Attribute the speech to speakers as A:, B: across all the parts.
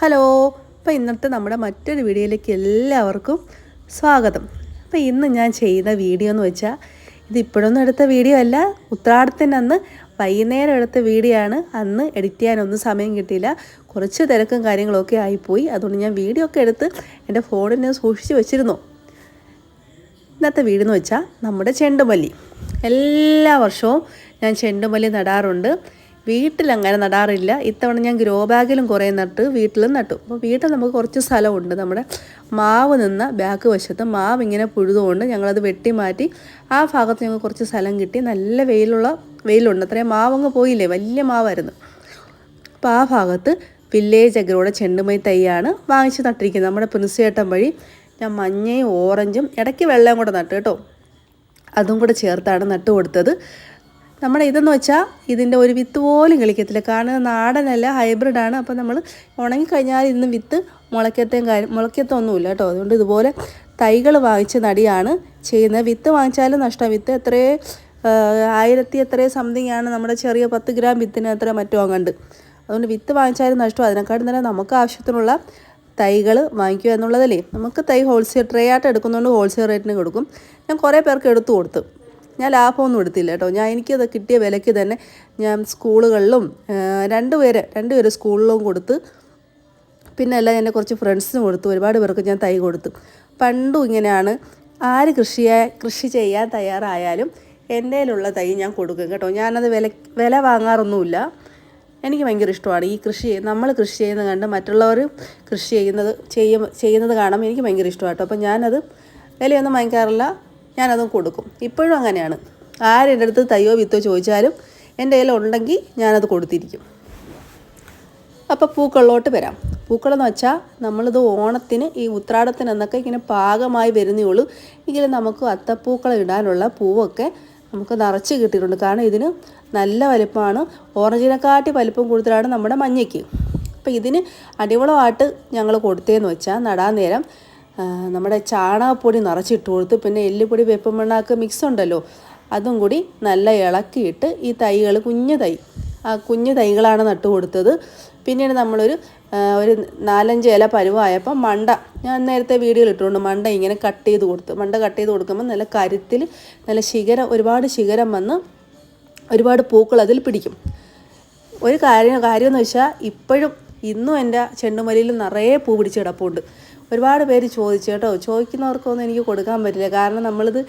A: Hello അപ്പോൾ ഇന്നത്തെ നമ്മുടെ മറ്റൊരു വീഡിയോയിലേക്ക് എല്ലാവർക്കും സ്വാഗതം. അപ്പോൾ ഇന്ന് ഞാൻ ചെയ്യുന്ന വീഡിയോ എന്ന് വെച്ചാൽ ഇത് ഇപ്പോഴൊന്നും എടുത്ത വീഡിയോ അല്ല ഉത്രാടത്തിന്റെ അന്ന് വൈകുന്നേരം എടുത്ത വീഡിയോ ആണ്. അന്ന് എഡിറ്റ് ചെയ്യാനൊന്നും സമയം കിട്ടിയില്ല. കുറച്ച് തിരക്കും കാര്യങ്ങളൊക്കെ ആയിപ്പോയി. അതുകൊണ്ട് ഞാൻ വീഡിയോ ഒക്കെ എടുത്ത് എന്റെ ഫോണിൽ സൂക്ഷിച്ച് വെച്ചിരുന്നു. ഇന്നത്തെ വീടെന്ന് വെച്ചാൽ നമ്മുടെ ചെണ്ടുമല്ലി. എല്ലാ വർഷവും ഞാൻ ചെണ്ടുമല്ലി നടാറുണ്ട്. വീട്ടിലങ്ങനെ നടാറില്ല. ഇത്തവണ ഞാൻ ഗ്രോ ബാഗിലും കുറേ നട്ട് വീട്ടിലും നട്ടു. അപ്പോൾ വീട്ടിൽ നമുക്ക് കുറച്ച് സ്ഥലമുണ്ട്. നമ്മുടെ മാവ് നിന്ന ബാക്ക് വശത്ത് മാവ് ഇങ്ങനെ പുഴുതുകൊണ്ട് ഞങ്ങളത് വെട്ടി മാറ്റി ആ ഭാഗത്ത് ഞങ്ങൾക്ക് കുറച്ച് സ്ഥലം കിട്ടി. നല്ല വെയിലുള്ള വെയിലുണ്ട്. അത്രയും മാവങ്ങ് പോയില്ലേ? വലിയ മാവായിരുന്നു. അപ്പോൾ ആ ഭാഗത്ത് വില്ലേജ് അഗ്രോയുടെ ചെണ്ടുമൈ തൈയാണ് വാങ്ങിച്ച് നട്ടിരിക്കുന്നത്. നമ്മുടെ പ്രിൻസിയേട്ടൻ വഴി ഞാൻ മഞ്ഞയും ഓറഞ്ചും ഇടയ്ക്ക് വെള്ളം കൂടെ നട്ട് കേട്ടോ. അതും കൂടെ ചേർത്താണ് നട്ടു കൊടുത്തത് നമ്മുടെ ഇതെന്ന് വെച്ചാൽ ഇതിന്റെ ഒരു വിത്ത് പോലും കളിക്കത്തില്ല. കാരണം നാടനല്ല ഹൈബ്രിഡാണ് അപ്പോൾ നമ്മൾ ഉണങ്ങിക്കഴിഞ്ഞാൽ ഇന്ന് വിത്ത് മുളയ്ക്കത്തേം കാര്യം മുളയ്ക്കത്തൊന്നുമില്ല കേട്ടോ. അതുകൊണ്ട് ഇതുപോലെ തൈകൾ വാങ്ങിച്ച് നടിയാണ് ചെയ്യുന്നത്. വിത്ത് വാങ്ങിച്ചാലും നഷ്ടം. വിത്ത് എത്രയേ ആയിരത്തി എത്രയോ സംതിങ് ആണ് നമ്മുടെ ചെറിയ പത്ത് ഗ്രാം വിത്തിന് എത്ര മറ്റോ അങ്ങണ്ട്. അതുകൊണ്ട് വിത്ത് വാങ്ങിച്ചാലും നഷ്ടം. അതിനെക്കാട്ടും തന്നെ നമുക്ക് ആവശ്യത്തിനുള്ള തൈകൾ വാങ്ങിക്കുക എന്നുള്ളതല്ലേ. നമുക്ക് തൈ ഹോൾസെയിൽ ട്രേ ആയിട്ട് എടുക്കുന്നതുകൊണ്ട് ഹോൾസെയിൽ റേറ്റിന് കൊടുക്കും. ഞാൻ കുറേ പേർക്ക് എടുത്തു കൊടുത്തു. ഞാൻ ലാഭമൊന്നും എടുത്തില്ല കേട്ടോ. ഞാൻ എനിക്കത് കിട്ടിയ വിലയ്ക്ക് തന്നെ ഞാൻ സ്കൂളുകളിലും രണ്ടുപേരെ രണ്ടുപേരെ രണ്ട് പേര് സ്കൂളിലും കൊടുത്ത് പിന്നെ എല്ലാം എന്റെ കുറച്ച് ഫ്രണ്ട്സിനും കൊടുത്തു ഒരുപാട് പേർക്ക് ഞാൻ തൈ കൊടുത്തു. പണ്ടും ഇങ്ങനെയാണ്. ആര് കൃഷിയെ കൃഷി ചെയ്യാൻ തയ്യാറായാലും എന്റെ കയ്യിലുള്ള തൈ ഞാൻ കൊടുക്കും കേട്ടോ. ഞാനത് വില വില വാങ്ങാറൊന്നുമില്ല. എനിക്ക് ഭയങ്കര ഇഷ്ടമാണ് ഈ കൃഷി നമ്മൾ കൃഷി ചെയ്യുന്നത് കണ്ട് മറ്റുള്ളവർ കൃഷി ചെയ്യുന്നത് ചെയ്യും ചെയ്യുന്നത് കാണുമ്പോൾ എനിക്ക് ഭയങ്കര ഇഷ്ടമാണ് കേട്ടോ. അപ്പോൾ ഞാനത് വിലയൊന്നും വാങ്ങിക്കാറില്ല. ഞാനതും കൊടുക്കും. ഇപ്പോഴും അങ്ങനെയാണ്. ആരെന്റെ അടുത്ത് തയ്യോ വിത്തോ ചോദിച്ചാലും എന്റെ കയ്യിൽ ഉണ്ടെങ്കിൽ ഞാനത് കൊടുത്തിരിക്കും. അപ്പോൾ പൂക്കളിലോട്ട് വരാം. പൂക്കളെന്ന് വെച്ചാൽ നമ്മളിത് ഓണത്തിന് ഈ ഉത്രാടത്തിന് എന്നൊക്കെ ഇങ്ങനെ പാകമായി വരുന്നേ ഉള്ളൂ. എങ്കിലും നമുക്ക് അത്തപ്പൂക്കൾ ഇടാനുള്ള പൂവൊക്കെ നമുക്ക് നിറച്ച് കിട്ടിയിട്ടുണ്ട്. കാരണം ഇതിന് നല്ല വലിപ്പമാണ്. ഓറഞ്ചിനെക്കാട്ടി വലിപ്പം കൂടുതലാണ് നമ്മുടെ മഞ്ഞയ്ക്ക്. അപ്പോൾ ഇതിന് അടിവളമായിട്ട് ഞങ്ങൾ കൊടുത്തേന്ന് വെച്ചാൽ നടാൻ നേരം നമ്മുടെ ചാണകപ്പൊടി നിറച്ചിട്ട് കൊടുത്ത് പിന്നെ എല്ലുപൊടി വേപ്പം മിക്സ് ഉണ്ടല്ലോ. അതും കൂടി നല്ല ഇളക്കിയിട്ട് ഈ തൈകൾ കുഞ്ഞു തൈ. ആ കുഞ്ഞു തൈകളാണ് നട്ടു കൊടുത്തത്. പിന്നീട് നമ്മളൊരു ഒരു നാലഞ്ച് ഇല പരുവായപ്പോൾ മണ്ട. ഞാൻ നേരത്തെ വീഡിയോയിൽ ഇട്ടുകൊണ്ട് മണ്ട ഇങ്ങനെ കട്ട് ചെയ്ത് കൊടുത്തു. മണ്ട കട്ട് ചെയ്ത് കൊടുക്കുമ്പോൾ നല്ല കരുത്തിൽ നല്ല ശിഖരം ഒരുപാട് ശിഖരം വന്ന് ഒരുപാട് പൂക്കൾ അതിൽ പിടിക്കും. ഒരു കാര്യം കാര്യമെന്ന് വെച്ചാൽ ഇപ്പോഴും ഇന്നും എന്റെ ചെണ്ടുമല്ലിയിൽ നിറയെ പൂ പിടിച്ച് കിടപ്പുണ്ട്. ഒരുപാട് പേര് ചോദിച്ചു കേട്ടോ. ചോദിക്കുന്നവർക്കൊന്നും എനിക്ക് കൊടുക്കാൻ പറ്റില്ല. കാരണം നമ്മളിത്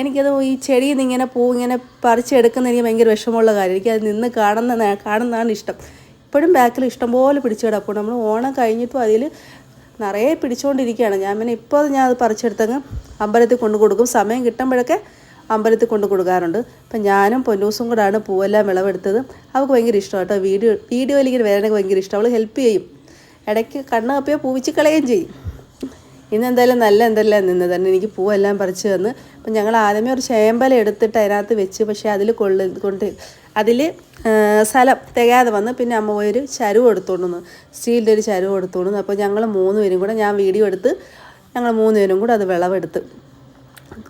A: എനിക്കത് ഈ ചെടിയിൽ നിന്ന് ഇങ്ങനെ പൂ ഇങ്ങനെ പറിച്ചെടുക്കുന്ന എനിക്ക് ഭയങ്കര വിഷമമുള്ള കാര്യം. എനിക്കത് നിന്ന് കാണുന്ന കാണുന്നതാണ് ഇഷ്ടം. ഇപ്പോഴും ബാക്കിൽ ഇഷ്ടംപോലെ പിടിച്ചു കിടപ്പോൾ നമ്മൾ ഓണം കഴിഞ്ഞിട്ടും അതിൽ നിറയെ പിടിച്ചുകൊണ്ടിരിക്കുകയാണ് ഞാൻ പിന്നെ ഇപ്പോൾ ഞാൻ അത് പറിച്ചെടുത്തങ്ങ് അമ്പലത്തിൽ കൊണ്ടു കൊടുക്കും. സമയം കിട്ടുമ്പോഴൊക്കെ അമ്പലത്തിൽ കൊണ്ടു കൊടുക്കാറുണ്ട്. അപ്പം ഞാനും പൊന്നൂസും കൂടാണ് പൂവെല്ലാം വിളവെടുത്തത്. അവൾക്ക് ഭയങ്കര ഇഷ്ടമാണ് കേട്ടോ. വീഡിയോ വീഡിയോയിൽ വരാനൊക്കെ ഭയങ്കര ഇഷ്ടം അവൾ ഹെൽപ്പ് ചെയ്യും. ഇടയ്ക്ക് കണ്ണ് കപ്പിയോ പൂവിച്ച് കളയുകയും ചെയ്യും. ഇന്ന് എന്തായാലും നല്ല എന്തെല്ലാം നിന്ന് തന്നെ എനിക്ക് പൂവെല്ലാം പറിച്ച് തന്ന്. അപ്പം ഞങ്ങൾ ആദ്യമേ ഒരു ചേമ്പല എടുത്തിട്ട് അതിനകത്ത് വെച്ച് പക്ഷേ അതിൽ കൊള്ളു കൊണ്ട് അതിൽ സ്ഥലം തികയാതെ വന്ന് പിന്നെ അമ്മ ഒരു ചരുവ് എടുത്തോണ്ടുന്നു സ്റ്റീലിന്റെ ഒരു ചരുവ് എടുത്തോണ്ട് അപ്പോൾ ഞങ്ങൾ മൂന്ന് പേരും കൂടെ ഞാൻ വീഡിയോ എടുത്ത് ഞങ്ങൾ മൂന്ന് പേരും കൂടെ അത് വിളവെടുത്ത്.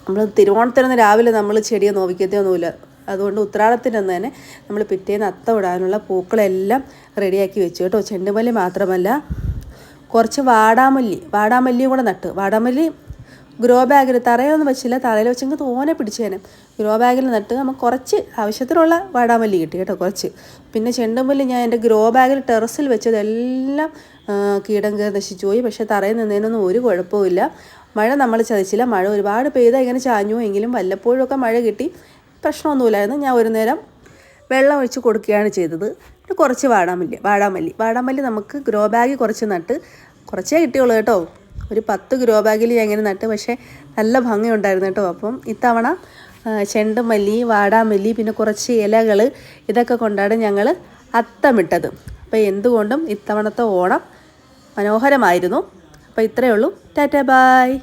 A: നമ്മൾ തിരുവോണത്തിനൊന്ന് രാവിലെ നമ്മൾ ചെടിയെ നോവിക്കത്തൊന്നുമില്ല അതുകൊണ്ട് ഉത്രാടത്തിന്റെ അന്ന് തന്നെ നമ്മൾ പിറ്റേന്ന് അത്ത വിടാനുള്ള പൂക്കളെല്ലാം റെഡിയാക്കി വെച്ചു. കേട്ടോ ചെണ്ടുമല്ലി മാത്രമല്ല കുറച്ച് വാടാമല്ലി വാടാമല്ലിയും കൂടെ നട്ട്. വാടാമല്ലി ഗ്രോ ബാഗിൽ തറയൊന്നും വെച്ചില്ല. തറയിൽ വെച്ചെങ്കിൽ തോനെ പിടിച്ചേനെ ഗ്രോ ബാഗിൽ നട്ട് നമുക്ക് കുറച്ച് ആവശ്യത്തിനുള്ള വാടാമല്ലി കിട്ടി കേട്ടോ കുറച്ച്. പിന്നെ ചെണ്ടുമല്ലി ഞാൻ എന്റെ ഗ്രോ ബാഗിൽ ടെറസിൽ വെച്ചതെല്ലാം കീടം കയറി നശിച്ചു പോയി. പക്ഷേ തറയിൽ നിന്നതിനൊന്നും ഒരു കുഴപ്പമില്ല മഴ നമ്മൾ ചതിച്ചില്ല. മഴ ഒരുപാട് പെയ്താൽ ഇങ്ങനെ ചാഞ്ഞു എങ്കിലും വല്ലപ്പോഴും ഒക്കെ മഴ കിട്ടി. പ്രശ്നമൊന്നുമില്ലായിരുന്നു. ഞാൻ ഒരു നേരം വെള്ളം ഒഴിച്ച് കൊടുക്കുകയാണ് ചെയ്തത്. പിന്നെ കുറച്ച് വാടാമല്ലി വാടാമല്ലി. വാടാമല്ലി നമുക്ക് ഗ്രോ ബാഗ് കുറച്ച് നട്ട് കുറച്ചേ കിട്ടിയുള്ളൂ കേട്ടോ. ഒരു പത്ത് ഗ്രോ ബാഗിൽ ഞാൻ ഇങ്ങനെ നട്ട് പക്ഷേ നല്ല ഭംഗിയുണ്ടായിരുന്നു കേട്ടോ. അപ്പം ഇത്തവണ ചെണ്ടുമല്ലി വാടാമല്ലി പിന്നെ കുറച്ച് ഇലകൾ ഇതൊക്കെ കൊണ്ടാണ് ഞങ്ങൾ അത്തമിട്ടത്. അപ്പോൾ എന്തുകൊണ്ടും ഇത്തവണത്തെ ഓണം മനോഹരമായിരുന്നു. അപ്പോൾ ഇത്രയേ ഉള്ളൂ. Tata bye.